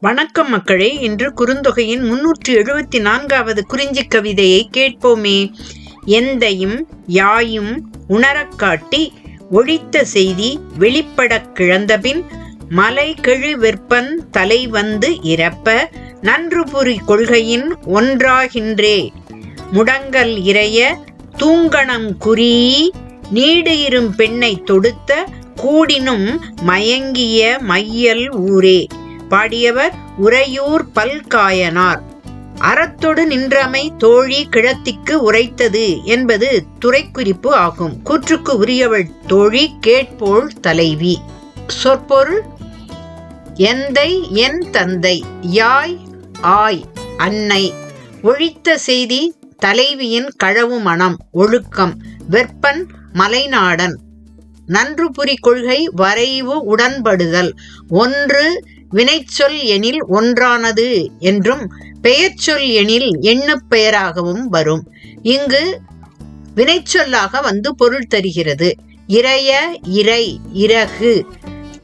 வணக்கம் மக்களே இன்று குறுந்தொகையின் முன்னூற்றி எழுபத்தி நான்காவது குறிஞ்சி கவிதையை கேட்போமே. எந்தையும் யாயும் உணரக்காட்டி ஒழித்த செய்தி வெளிப்படக் கிழந்தபின் மலை கெழு வெற்பன் தலை வந்து இறப்ப நன்றுபுரி கொள்கையின் ஒன்றாகின்றே. முடங்கல் இறைய தூங்கணம் குறி நீடு இரும் பெண்ணை தொடுத்த கூடினும் மயங்கிய மையல் ஊரே. பாடியவர் உறையூர் பல்காயனார். அறத்தொடு நின்றமை தோழி கிழத்திக்கு உரைத்தது என்பது துறைக்குறிப்பு ஆகும். கூற்றுக்கு உரியவள் தோழி கேட்போள் தலைவி. சொற்பொருள் எந்தை என் தந்தை யாய் ஆய் அன்னை ஒழித்த செய்தி தலைவியின் களவு மனம் ஒழுக்கம் வெப்பன் மலைநாடன். நன்றுபுரி கொள்கை வரைவு உடன்படுதல். ஒன்று வினைச்சொல் எனில் ஒன்றானது என்றும் பெயர்ச்சொல் எனில் எண்ணுப் பெயராகவும் வரும். இங்கு வினைச்சொல்லாக வந்து பொருள் தருகிறது. இறைய இறை இறகு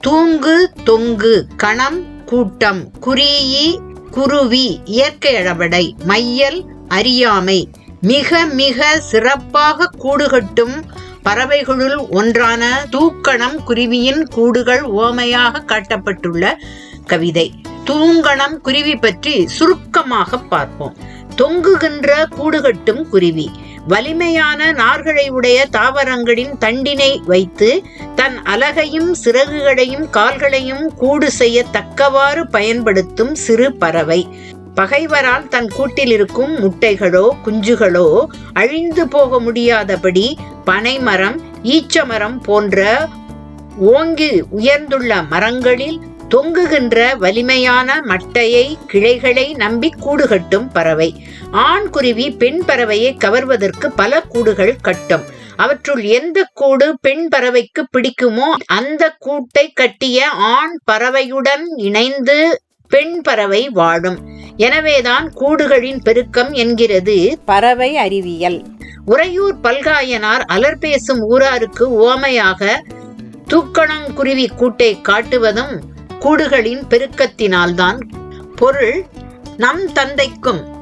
தூங்கு தொங்கு கணம் கூட்டம் குறியி குருவி இயற்கை அளபடை மையல் அறியாமை மிக மிக சிறப்பாக கூடுகட்டும் பறவைகளுள் ஒன்றான தூக்கணம் குருவியின் கூடுகள் ஓமையாக காட்டப்பட்டுள்ள கவிதை. தூங்கணம் குருவி பற்றி சுருக்கமாக பார்ப்போம். தொங்குகின்ற கூடுகட்டும் குருவி. வலிமையான நார்களை உடைய தாவரங்களின் தண்டினை வைத்து தன் அலகையும் சிறகுகளையும் கால்களையும் கூடு செய்ய தக்கவாறு பயன்படுத்தும் சிறு பறவை. பகைவரால் தன் கூட்டில் இருக்கும் முட்டைகளோ குஞ்சுகளோ அழிந்து போக முடியாதபடி பனைமரம் ஈச்சமரம் போன்ற ஓங்கி உயர்ந்துள்ள மரங்களில் தொங்குகின்ற வலிமையான மட்டையை கிளைகளை நம்பி கூடுகட்டும் பறவை. ஆண் குருவி பெண் பறவையை கவர்வதற்கு பல கூடுகள் கட்டும். அவற்றுள் எந்த கூடு பெண் பறவைக்கு பிடிக்குமோ அந்த கூட்டை கட்டிய ஆண் பறவையுடன் இணைந்து பெண் பறவை வாழும். எனவேதான் கூடுகளின் பெருக்கம் என்கிறது. பறவை அறிவியல். உறையூர் பல்காயனார் அலர் பேசும் ஊராருக்கு ஓமையாக தூக்கணங்குருவி கூட்டை காட்டுவதும் கூடுகளின் பெருக்கத்தினால்தான் பொருள் நம் தந்தைக்கும்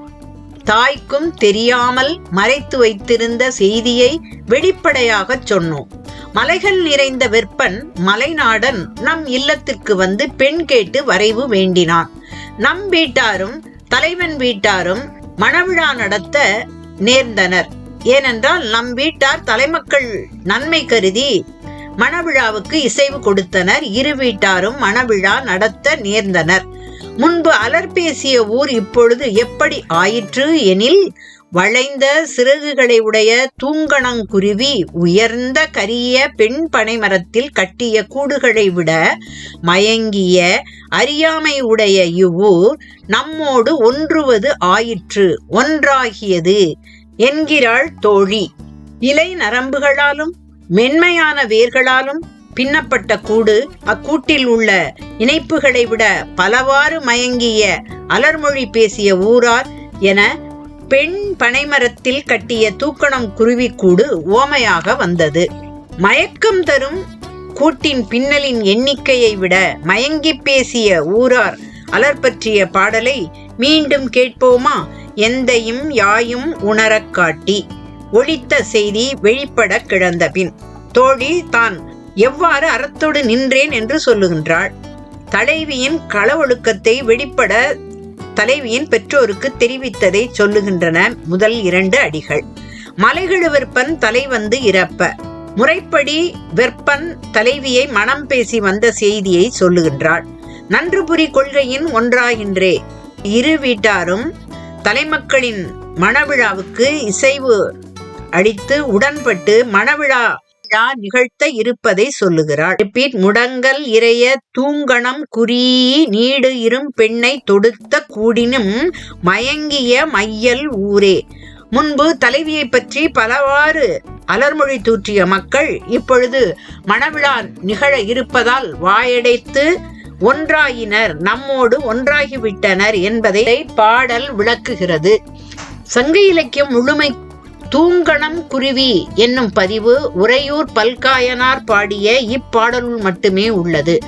தாய்க்கும் தெரியாமல் மறைத்து வைத்திருந்த செய்தியை வெளிப்படையாகச் சொன்னோம். மலைகள் நிறைந்த வெப்பன் மலைநாடன் நம் இல்லத்திற்கு வந்து பெண் கேட்டு வரைவு வேண்டினான். நம் வீட்டாரும் தலைவன் வீட்டாரும் மணவிழா நடத்த நேர்ந்தனர். ஏனென்றால் நம் வீட்டார் தலைமக்கள் நன்மை கருதி மணவிழாவுக்கு இசைவு கொடுத்தனர். இரு வீட்டாரும் மணவிழா நடத்த நேர்ந்தனர். முன்பு அலர்பேசிய ஊர் இப்பொழுது எப்படி ஆயிற்று எனில் வளைந்த சிறகுகளை உடைய தூங்கணங்குருவி உயர்ந்த கரிய பெண் பனைமரத்தில் கட்டிய கூடுகளை விட மயங்கிய அறியாமை உடைய இவ்வூர் நம்மோடு ஒன்றுவது ஆயிற்று ஒன்றாகியது என்கிறாள் தோழி. இலை நரம்புகளாலும் மென்மையான வேர்களாலும் பின்னப்பட்ட கூடு அக்கூட்டில் உள்ள இணைப்புகளை விட பலவாறு மயங்கிய அலர்மொழி பேசிய ஊரார் என பெண் பனைமரத்தில் கட்டிய தூக்கணம் குருவி கூடு ஓமையாக வந்தது. மயக்கம் தரும் கூட்டின் பின்னலின் எண்ணிக்கையை விட மயங்கி பேசிய ஊரார் அலர் பற்றிய பாடலை மீண்டும் கேட்போமா? எந்தையும் யாயும் உணரக் காட்டி. ஒழித்த செய்தி வெளிப்பட கிடந்தபின் தோழி தான் எவ்வாறு அறத்தோடு நின்றேன் என்று சொல்லுகின்றாள். தலைவியின் களவொழுக்கத்தை வெளிப்பட தலைவியின் பெற்றோருக்கு தெரிவித்ததை சொல்லுகின்றன முதல் இரண்டு அடிகள். மலைகளு வெற்பன் தலை வந்து இறப்ப. முறைப்படி வெற்பன் தலைவியை மனம் பேசி வந்த செய்தியை சொல்லுகின்றாள். நன்றுபுரி கொள்கையின் ஒன்றாகின்றே இரு வீட்டாரும் தலைமக்களின் மணவிழாவுக்கு இசைவு அளித்து உடன்பட்டு மணவிழா விழா நிகழ்த்த இருப்பதை சொல்லுகிறாள். ரிப்பீட் முடங்கல் இறைய தூங்கணம் குறியி நீடு இரும் பெண்ணை தொடுத்த கூடினும் மயங்கிய மையல் ஊரே. முன்பு தலைவியை பற்றி பலவாறு அலர்மொழி தூற்றிய மக்கள் இப்பொழுது மணவிழா நிகழ இருப்பதால் வாயடைத்து ஒன்றாயினர் நம்மோடு ஒன்றாகிவிட்டனர் என்பதை பாடல் விளக்குகிறது. சங்க இலக்கியம் முழுமை தூங்கணம் குருவி என்னும் பதிவு உறையூர் பல்காயனார் பாடிய இப்பாடலுள் மட்டுமே உள்ளது.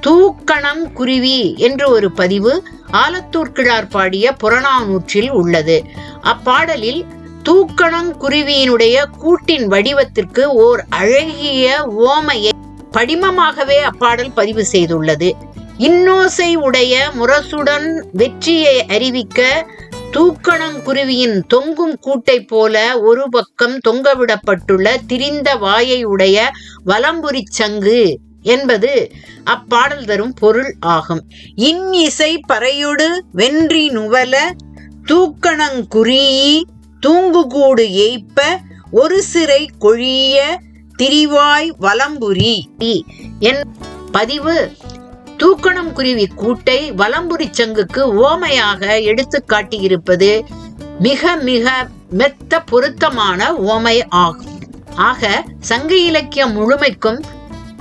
தூக்கணம் குருவி என்று ஒரு பதிவு ஆலத்தூர் கிழார் பாடிய புறநானூற்றில் உள்ளது. அப்பாடலில் தூக்கணம் குருவியினுடைய கூட்டின் வடிவத்திற்கு ஓர் அழகிய ஓமையை படிமமாகவே அப்பாடல் பதிவு செய்துள்ளது. இன்னோசை உடைய முரசுடன் வெற்றியை அறிவிக்க தூக்கணங்குருவியின் தொங்கும் கூட்டை போல ஒரு பக்கம் தொங்கவிடப்பட்டுள்ள திரிந்த வாயை உடைய வலம்புரி சங்கு என்பது அப்பாடல் தரும் பொருள் ஆகும். இன்னிசை பறையொடு வென்றி நுவல தூக்கணங்குறீ தூங்குகூடு ஏய்ப்ப ஒரு சிறை கொழிய திரிவாய் வலம்புரி. என் பதிவு தூக்கணம் குருவி கூட்டை வலம்புரி சங்குக்கு ஓமையாக எடுத்து காட்டியிருப்பது மிக மிக மெத்த பொருத்தமான ஓமை ஆகும். ஆக சங்க இலக்கியம் முழுமைக்கும்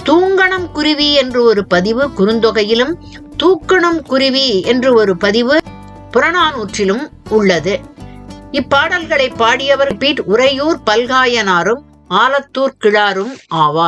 தூங்கணம் குருவி என்று ஒரு பதிவு குறுந்தொகையிலும் தூக்கணம் குருவி என்று ஒரு பதிவு புறநானூற்றிலும் உள்ளது. இப்பாடல்களை பாடியவர் பீட் உறையூர் பல்காயனாரும் ஆலத்தூர் கிழாரும் ஆவார்.